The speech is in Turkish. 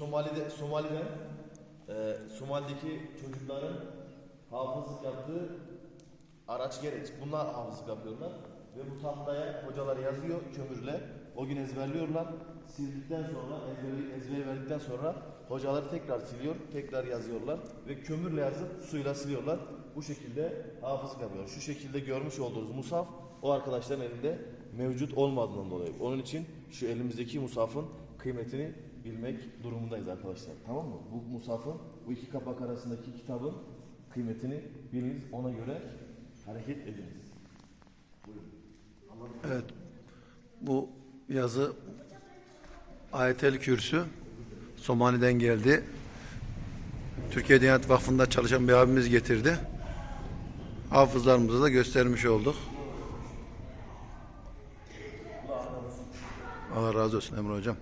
Somali'de Somali'den e, Somali'deki çocukların hafızlık yaptığı araç gereç. Bunlar hafızlık yapıyorlar. Ve bu tahtaya hocalar yazıyor kömürle. O gün ezberliyorlar. Sildikten sonra, ezberi, ezberi verdikten sonra hocalar tekrar siliyor, tekrar yazıyorlar. Ve kömürle yazıp suyla siliyorlar. Bu şekilde hafızlık yapıyor. Şu şekilde görmüş olduğunuz musaf o arkadaşların elinde mevcut olmadığından dolayı. Onun için şu elimizdeki musafın kıymetini bilmek durumundayız arkadaşlar. Tamam mı? Bu musafın, bu iki kapak arasındaki kitabın kıymetini biliniz. Ona göre hareket ediniz. Evet. Bu yazı Ayetel Kürsü Somali'den geldi. Türkiye Diyanet Vakfı'nda çalışan bir abimiz getirdi. Hafızlarımıza da göstermiş olduk. Allah razı olsun Emre Hocam.